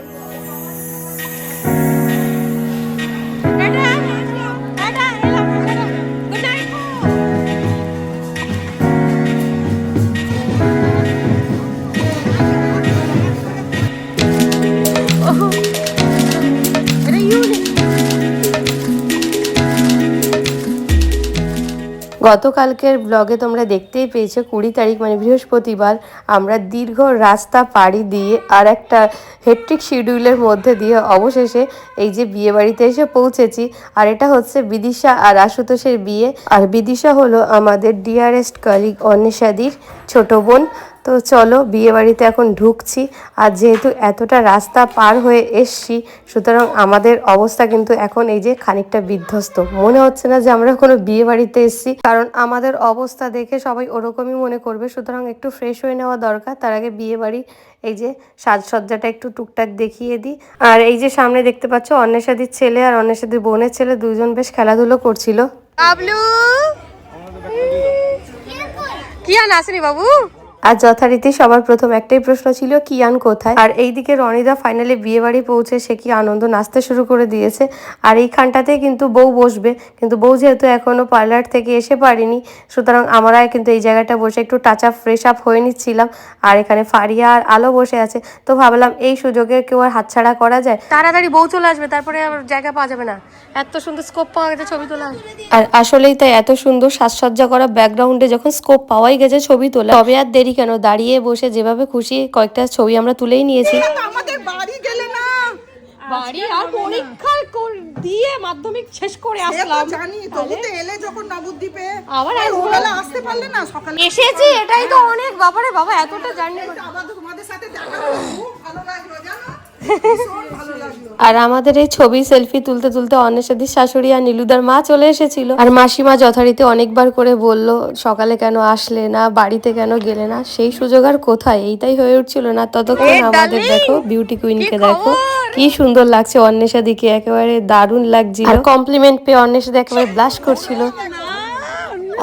out. গতকালকের ব্লগে তোমরা দেখতেই পেয়েছ, কুড়ি তারিখ মানে বৃহস্পতিবার, আমরা দীর্ঘ রাস্তা পাড়ি দিয়ে আর একটা হেট্রিক শিডিউলের মধ্যে দিয়ে অবশেষে এই যে বিয়ে বাড়িতে এসে পৌঁছেছি। আর এটা হচ্ছে বিদিশা আর আশুতোষের বিয়ে। আর বিদিশা হলো আমাদের ডিয়ারেস্ট কলিগ অন্বেষাদির ছোট বোন। তো চলো বিয়ে বাড়িতে এখন ঢুকছি। আর যেহেতু এতটা রাস্তা পার হয়ে এসছি সুতরাং আমাদের অবস্থা কিন্তু এখন এই যে খানিকটা বিধ্বস্ত। মনে হচ্ছে না যে আমরা কোনো বিয়ে বাড়িতে এসছি। কারণ আমাদের অবস্থা দেখে সবাই ওরকমই মনে করবে। সুতরাং একটু ফ্রেশ হয়ে নেওয়া দরকার। তার আগে বিয়ে বাড়ি এই যে সাজসজ্জাটা একটু টুকটাক দেখিয়ে দিই। আর এই যে সামনে দেখতে পাচ্ছ অন্বেষাদির ছেলে আর অন্বেষাদির বোনের ছেলে দুজন বেশ খেলাধুলো করছিল। কি? আন আসেনি বাবু? আর যথারীতি সবার প্রথম একটাই প্রশ্ন ছিল কিয়ান কোথায়? আর এইদিকে রনিদা ফাইনালি বিয়ে বাড়ি পৌঁছে সে কি আনন্দ নাচতে শুরু করে দিয়েছে? আর এইখানটাতে কিন্তু বউ বসবে কিন্তু বউ যেহেতু এখনও পার্লার থেকে এসে পারিনি সুতরাং আমরা কিন্তু এই জায়গাটা বসে একটু টাচ আপ ফ্রেশ আপ হয়ে নিচ্ছিলাম। আর এখানে ফারিয়া আর আলো বসে আছে তো ভাবলাম এই সুযোগে কেউ আর হাতছাড়া করা যায়? তাড়াতাড়ি বউ চলে আসবে তারপরে আর জায়গা পাওয়া যাবে না। এত সুন্দর স্কোপ পাওয়া গেছে ছবি তোলা। আর আসলেই তাই এত সুন্দর সাজসজ্জা করা ব্যাকগ্রাউন্ডে যখন স্কোপ পাওয়াই গেছে ছবি তোলা তবে আর দেরি কেন? দাঁড়িয়ে বসে যেভাবে খুশি কয়েকটা ছবি আমরা তুলেই নিয়েছি। আমাদের বাড়ি গেলে না। বাড়ি আর পরীক্ষা কর- দিয়ে মাধ্যমিক শেষ করে আসলাম। জানি তবু তো এলে যখন নবদ্বীপে আবার। ওবেলা আসতে পারলে না সকালে এসেছি এটাই তো অনেক। বাবারে বাবা এতটা জার্নি আমাদের তোমাদের সাথে দেখা খুব ভালো লাগল জানো? আর আমাদের এই ছবি সেলফি তুলতে তুলতে অন্বেষাদির শাশুড়ি আর নীলুদার মা চলে এসেছিল। আর মাসিমা যথারীতি অনেকবার করে বলল সকালে কেন আসলে না বাড়িতে কেন গেলে না সেই সুযোগ আর কোথায়? এইটাই হয়ে উঠছিল না। ততক্ষণ আমাদের দেখো বিউটি কুইনকে দেখো কি সুন্দর লাগছে। অন্বেষাদিকে একেবারে দারুণ লাগছিল। আর কমপ্লিমেন্ট পেয়ে অন্বেষাদি একেবারে ব্লাশ করছিল।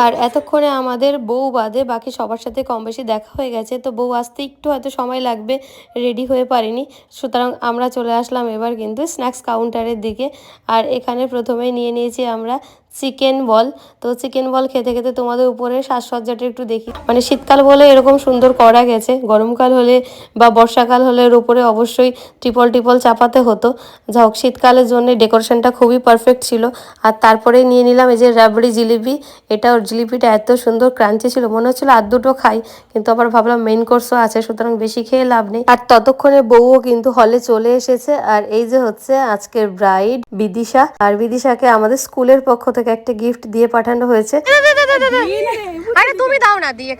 আর এতক্ষণে আমাদের বউ বাদে বাকি সবার সাথে কম বেশি দেখা হয়ে গেছে, তো বউ আসতে একটু হয়তো সময় লাগবে রেডি হয়ে পারিনি। সুতরাং আমরা চলে আসলাম এবার কিন্তু স্ন্যাক্স কাউন্টারের দিকে। আর এখানে প্রথমে নিয়ে নিয়েছি আমরা চিকেন বল। তো চিকেন বল খেতে খেতে তোমাদের উপরে সাজসজ্জাটা একটু দেখি। মানে শীতকাল বলে এরকম সুন্দর করা গেছে। গরমকাল হলে বা বর্ষাকাল হলে এর উপরে অবশ্যই ট্রিপল ট্রিপল চাপাতে হতো। যা হোক, শীতকালের জন্য ডেকোরেশনটা খুবই পারফেক্ট ছিল। আর তারপরে নিয়ে নিলাম এই যে রাবড়ি জিলিপি। এটা ওর জিলিপিটা এত সুন্দর ক্রাঞ্চি ছিল, মনে হচ্ছিল আর দুটো খাই। কিন্তু আবার ভাবলাম মেইন কোর্সও আছে, সুতরাং বেশি খেয়ে লাভ নেই। আর ততক্ষণে বউও কিন্তু হলে চলে এসেছে। আর এই যে হচ্ছে আজকের ব্রাইড বিদিশা। আর বিদিশাকে আমাদের স্কুলের পক্ষ থেকে একটা গিফট দিয়ে পাঠানো হয়েছে। আরে তুমি দাও না দিয়ে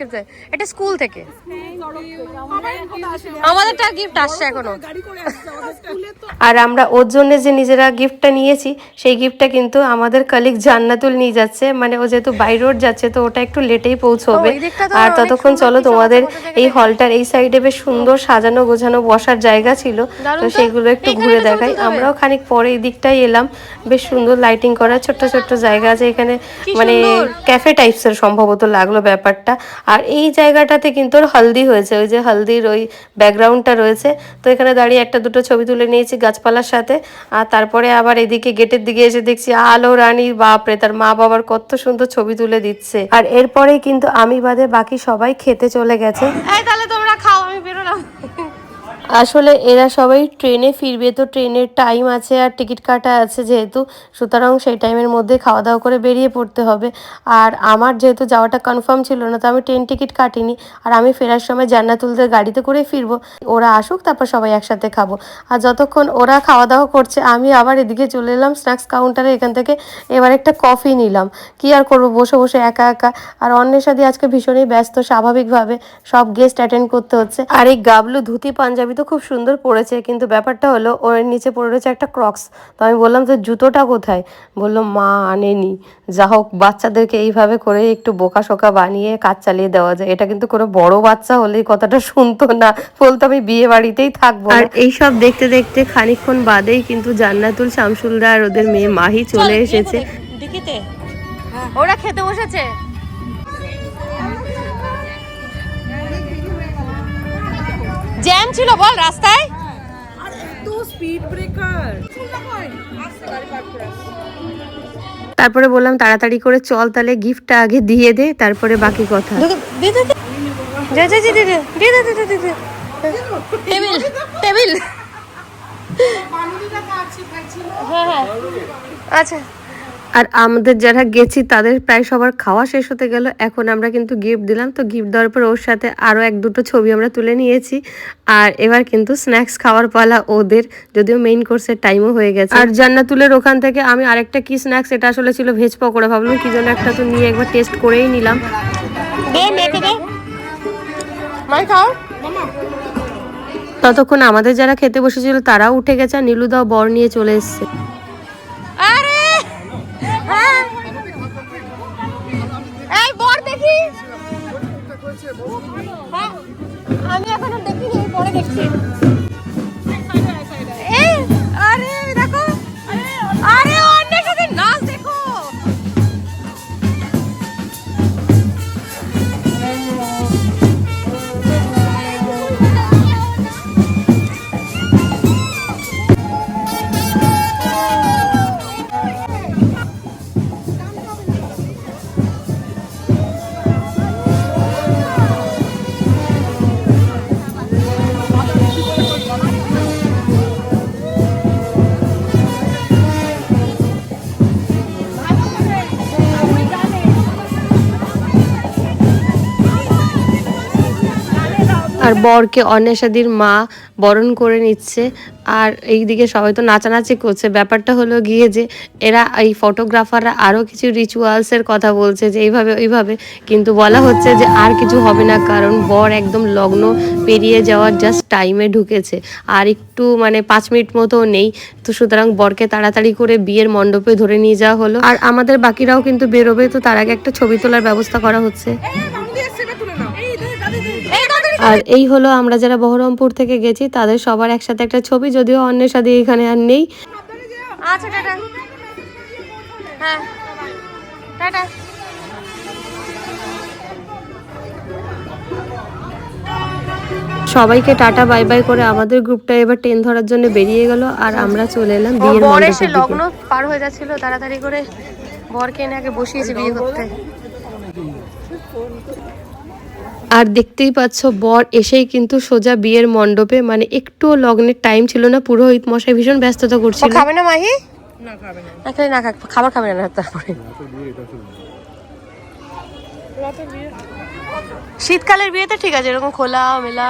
একটা স্কুল থেকে আমাদেরটা গিফট আসছে এখনও। আর আমরা ওর জন্য যে নিজেরা গিফটটা নিয়েছি সেই গিফটটা কিন্তু আমাদের কালিক জান্নাতুল নিয়ে যাচ্ছে। মানে ও যেহেতু বাই রোড যাচ্ছে তো ওটা একটু লেটেই পৌঁছবে। আর ততক্ষণ চলো তোমাদের এই হলটার এই সাইডে বেশ সুন্দর সাজানো গোছানো বসার জায়গা ছিল। তো সেইগুলো একটু ঘুরে দেখাই। আমরাও খানিক পরে এই দিকটাই এলাম। বেশ সুন্দর লাইটিং করা ছোট্ট ছোট্ট জায়গা আছে এখানে। মানে ক্যাফে টাইপসের সম্ভবত লাগল ব্যাপারটা। আর এই জায়গাটাতে কিন্তু হলদি হয়েছে ওই যে হলদির ওই ব্যাকগ্রাউন্ডটা রয়েছে। তো এখানে দাঁড়িয়ে একটা দুটো ছবি তুলে নিয়েছি গাছপালার সাথে। আর তারপরে আবার এদিকে গেটের দিকে এসে দেখছি, আলো রানী, বাপরে, তার মা বাবার কত সুন্দর ছবি তুলে দিচ্ছে। আর এরপরে কিন্তু আমি বাদে বাকি সবাই খেতে চলে গেছে। তাহলে বেরোলাম আসলে এরা সবাই ট্রেনে ফিরবে, তো ট্রেনের টাইম আছে আর টিকিট কাটা আছে যেহেতু। সুতরাং সেই টাইমের মধ্যে খাওয়া দাওয়া করে বেরিয়ে পড়তে হবে। আর আমার যেহেতু যাওয়াটা কনফার্ম ছিল না, তো আমি ট্রেন টিকিট কাটিনি। আর আমি ফেরার সময় জান্নাতুলদের গাড়িতে করে ফিরবো। ওরা আসুক, তারপর সবাই একসাথে খাব। আর যতক্ষণ ওরা খাওয়া দাওয়া করছে, আমি আবার এদিকে চলে এলাম স্ন্যাক্স কাউন্টারে এখান থেকে এবার একটা কফি নিলাম। কি আর করব? বসে বসে একা একা। আর অন্যের সাথে আজকে ভীষণই ব্যস্ত, স্বাভাবিকভাবে সব গেস্ট অ্যাটেন্ড করতে হচ্ছে। আর এই গাবলু ধুতি পাঞ্জাবি তো খুব সুন্দর পড়েছে কিন্তু ব্যাপারটা হলো ওর নিচে পড়ে রয়েছে একটা ক্রক্স। তো আমি বললাম তো জুতোটা কোথায়? বলল মা আনেনি। যা হোক বাচ্চাদেরকে এইভাবে করে একটু বোকা শোকা বানিয়ে কাজ চালিয়ে দেওয়া যায়। এটা কিন্তু কোনো বড় বাচ্চা হলে এই কথাটা শুনতো না। বলতো আমি বিয়ে বাড়িতেই থাকব আর এইসব দেখতে দেখতে খানিকক্ষণ বাদেই কিন্তু জান্নাতুল শামসুলদা আর ওদের মেয়ে মাহি চলে এসেছে। ওরা খেতে বসেছে। জ্যাম ছিল বল রাস্তায়। এত স্পিড ব্রেকার আসছে গাড়ি পার্ক করে আসছে তারপরে বললাম তাড়াতাড়ি করে চল তাহলে গিফটটা আগে দিয়ে দে তারপরে বাকি কথা। Table table. হ্যাঁ হ্যাঁ। আচ্ছা। আর আমাদের যারা গেছি তাদের প্রায় সবার খাওয়া শেষ হতে গেল। এখন আমরা কিন্তু গিফট দিলাম। তো গিফট দেওয়ার পর ওর সাথে আরও এক দুটো ছবি আমরা তুলে নিয়েছি। আর এবার কিন্তু স্ন্যাক্স খাওয়ার পালা ওদের। যদিও মেইন কোর্সের টাইমও হয়ে গেছে। আর জান্নাতুলের ওখান থেকে আমি আরেকটা কি স্ন্যাক্স এটা আসলে ছিল ভেজ পকোড়া। ভাবলাম কি জন্য একটা তো নিয়ে একবার টেস্ট করেই নিলাম। ততক্ষণ আমাদের যারা খেতে বসেছিল তারাও উঠে গেছে আর নীলুদাও বর নিয়ে চলে এসছে। আমি এখনও দেখিনি পরে দেখছি। আর বরকে অন্বেষাদির মা বরণ করে নিচ্ছে। আর এইদিকে সবাই তো নাচানাচি করছে। ব্যাপারটা হলো গিয়ে যে এরা এই ফটোগ্রাফাররা আরও কিছু রিচুয়ালসের কথা বলছে যে এইভাবে, ওইভাবে। কিন্তু বলা হচ্ছে যে আর কিছু হবে না, কারণ বর একদম লগ্ন পেরিয়ে যাওয়ার জাস্ট টাইমে ঢুকেছে। আর একটু মানে পাঁচ মিনিট মতো নেই। তো সুতরাং বরকে তাড়াতাড়ি করে বিয়ের মণ্ডপে ধরে নিয়ে যাওয়া হলো। আর আমাদের বাকিরাও কিন্তু বেরোবে, তো তার আগে একটা ছবি তোলার ব্যবস্থা করা হচ্ছে। আর এই হলো আমরা যারা বহরমপুর থেকে গেছি তাদের সবার একসাথে একটা ছবি যদিও অন্যের সাথে এখানে আর নেই। আচ্ছা টাটা। হ্যাঁ। টাটা। সবাইকে টাটা বাই বাই করে আমাদের গ্রুপটা এবার ট্রেন ধরার জন্য বেরিয়ে গেল আর আমরা চলে এলাম বিয়ের বর এসে লগ্ন পার হয়ে যাচ্ছিল তাড়াতাড়ি করে বরকে এনে আগে বসিয়েছে বিয়ে করতে। আর দেখতেই পাচ্ছ বর এসেই কিন্তু সোজা বিয়ের মণ্ডপে মানে একটুও লগ্নের টাইম ছিল না পুরোহিত মশাই ভীষণ ব্যস্ততা করছিল। খাবে না মাহি? না খাবে না। না না খাবার খাবে না তারপরে। শীতকালের বিয়েতে ঠিক আছে এরকম খোলা মেলা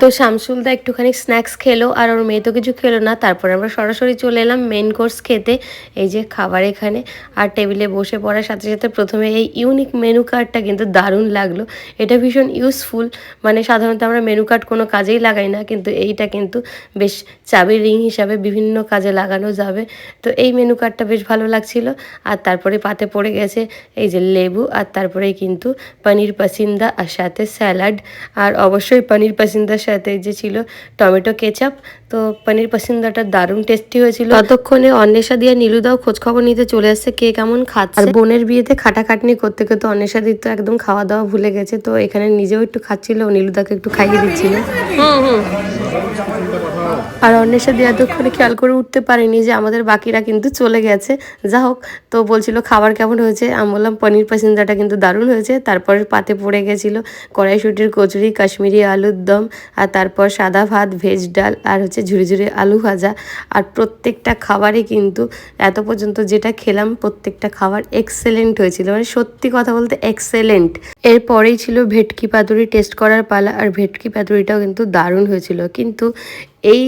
তো শামসুলদা একটুখানি স্ন্যাক্স খেলো, আর ওর মেয়ে তো কিছু খেলো না। তারপরে আমরা সরাসরি চলে এলাম মেন কোর্স খেতে, এই যে খাবার এখানে। আর টেবিলে বসে পড়ার সাথে সাথে প্রথমে এই ইউনিক মেনু কার্ডটা কিন্তু দারুণ লাগল। এটা ভীষণ ইউজফুল মানে সাধারণত আমরা মেনু কার্ড কোনো কাজেই লাগাই না, কিন্তু এইটা কিন্তু বেশ চাবির রিং হিসাবে বিভিন্ন কাজে লাগানো যাবে। তো এই মেনু কার্ডটা বেশ ভালো লাগছিল। আর তারপরে পাতে পড়ে গেছে এই যে লেবু, আর তারপরে কিন্তু পনির পাসিন্দা, আর সাথে স্যালাড। আর অবশ্যই পনির পাসিন্দার সাথে যে ছিল টমেটো কেচাপ তো পনির পাসিন্দাটা দারুণ টেস্টি হয়েছিল। ততক্ষণে অন্বেষা দিয়ে নীলুদাও খোঁজ খবর নিতে চলে আসছে কে কেমন খাচ্ছে। আর বোনের বিয়েতে খাটাখাটনি করতে করতে অন্বেষা দি তো একদম খাওয়া দাওয়া ভুলে গেছে তো এখানে নিজেও একটু খাচ্ছিল নীলুদাকে একটু খাইয়ে দিচ্ছিল। হুম হুম। আর অন্বেষা দিয়ে এতক্ষণে খেয়াল করে উঠতে পারেনি যে আমাদের বাকিরা কিন্তু চলে গেছে। যা হোক তো বলছিল খাবার কেমন হয়েছে আমি বললাম পনির পাসিন্দাটা কিন্তু দারুণ হয়েছে তারপরে পাতে পড়ে গেছিল কড়াইশুটির কচুরি কাশ্মীরি আলুর দম আর তারপর সাদা ভাত, ভেজ ডাল আর হচ্ছে ঝুড়ি ঝুড়ি আলু ভাজা। আর প্রত্যেকটা খাবারই কিন্তু এত পর্যন্ত যেটা খেলাম প্রত্যেকটা খাবার এক্সেলেন্ট হয়েছিল। মানে সত্যি কথা বলতে এক্সেলেন্ট এরপরেই ছিল ভেটকি পাতুরি টেস্ট করার পালা। আর ভেটকি পাতুরিটাও কিন্তু দারুণ হয়েছিল। কিন্তু এই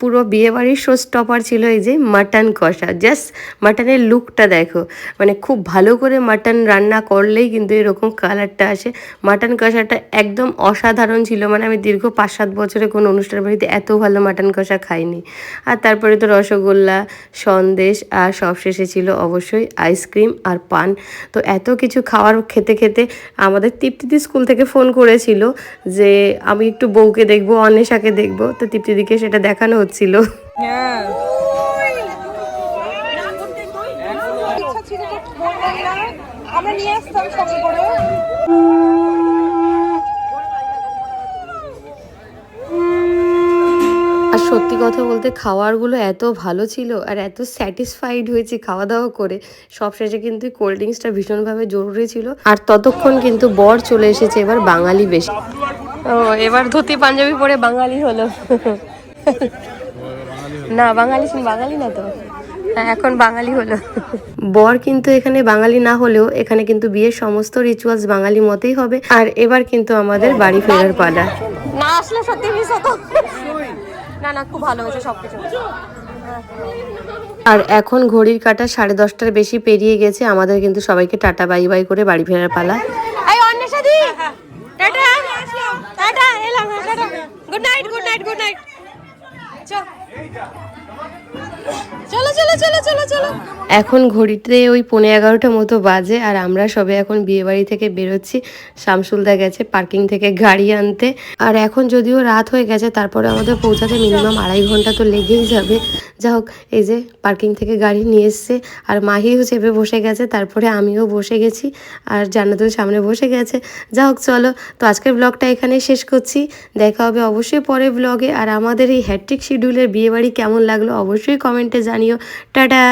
পুরো বিয়েবাড়ির শো স্টপার ছিল এই যে মাটন কষা। জাস্ট মাটনের লুকটা দেখো। মানে খুব ভালো করে মাটন রান্না করলেই কিন্তু এরকম কালারটা আসে। মাটন কষাটা একদম অসাধারণ ছিল। মানে আমি দীর্ঘ পাঁচ সাত বছরে কোনো অনুষ্ঠান বাড়িতে এত ভালো মাটন কষা খাইনি। আর তারপরে তো রসগোল্লা, সন্দেশ আর সবশেষে ছিল অবশ্যই আইসক্রিম আর পান। তো এত কিছু খাওয়ার খেতে খেতে আমাদের তৃপ্তিদি স্কুল থেকে ফোন করেছিল যে আমি একটু বউকে দেখব, অন্বেষাকে দেখব। তো তৃপ্তিদিকে সেটা দেখানো হচ্ছিল। হ্যাঁ। আমরা নিয়ে আসতাম করে আর সত্যি কথা বলতে খাওয়ারগুলো এত ভালো ছিল আর এত স্যাটিসফাইড হয়েছি খাওয়া দাওয়া করে সব শেষে কিন্তু কোল্ড ড্রিঙ্কসটা ভীষণভাবে জরুরি ছিল। আর ততক্ষণ কিন্তু বর চলে এসেছে এবার বাঙালি বেশি। ও এবার ধুতি পাঞ্জাবি পরে বাঙালি হলো। না বাঙালি বাঙালি না তো। হ্যাঁ, এখন বাঙালি হলো। বর কিন্তু এখানে বাঙালি না হলেও এখানে কিন্তু বিয়ের সমস্ত রিচুয়ালস বাঙালি মতেই হবে। আর এবার কিন্তু আমাদের বাড়ি ফেরার পালা। না আসলে সত্যি মিস হতো। না না খুব ভালো হয়েছে সবকিছু। আর এখন ঘড়ির কাটা সাড়ে দশটার বেশি পেরিয়ে গেছে। আমাদের কিন্তু সবাইকে টাটা বাই বাই করে বাড়ি ফেরার পালা। টাটা। Tamam. এখন ঘড়িতে ওই পনে এগারোটা মতো বাজে আর আমরা সবে এখন বিয়ে বাড়ি থেকে বেরোচ্ছি। শামসুলদা গেছে পার্কিং থেকে গাড়ি আনতে। আর এখন যদিও রাত হয়ে গেছে, তারপরে আমাদের পৌঁছাতে মিনিমাম আড়াই ঘণ্টা তো লেগেই যাবে। যা হোক, এই যে পার্কিং থেকে গাড়ি নিয়ে এসছে। আর মাহিও চেপে বসে গেছে, তারপরে আমিও বসে গেছি। আর জান্নাতুল সামনে বসে গেছে। যা হোক, চলো। তো আজকের ব্লগটা এখানে শেষ করছি। দেখা হবে অবশ্যই পরে ব্লগে আর আমাদের এই হ্যাট্রিক শিডিউলের বিয়েবাড়ি কেমন লাগল অবশ্যই কমেন্টে জানিও টাটা